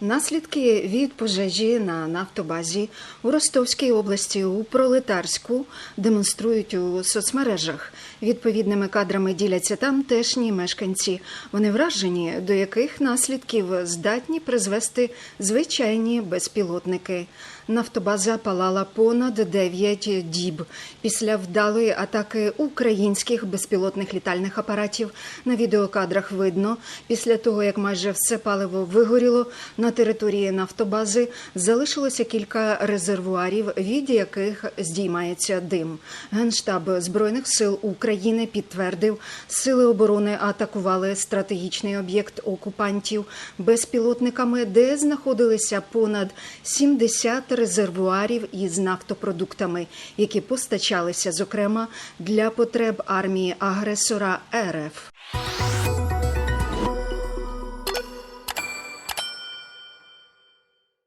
Наслідки від пожежі на нафтобазі у Ростовській області у Пролетарську демонструють у соцмережах. Відповідними кадрами діляться тамтешні мешканці. Вони вражені, до яких наслідків здатні призвести звичайні безпілотники. Нафтобаза палала понад 9 діб. Після вдалої атаки українських безпілотних літальних апаратів на відеокадрах видно, після того як майже все паливо вигоріло, на території нафтобази залишилося кілька резервуарів, від яких здіймається дим. Генштаб збройних сил України підтвердив, сили оборони атакували стратегічний об'єкт окупантів безпілотниками, де знаходилися понад 70 резервуарів із нафтопродуктами, які постачалися, зокрема, для потреб армії агресора РФ.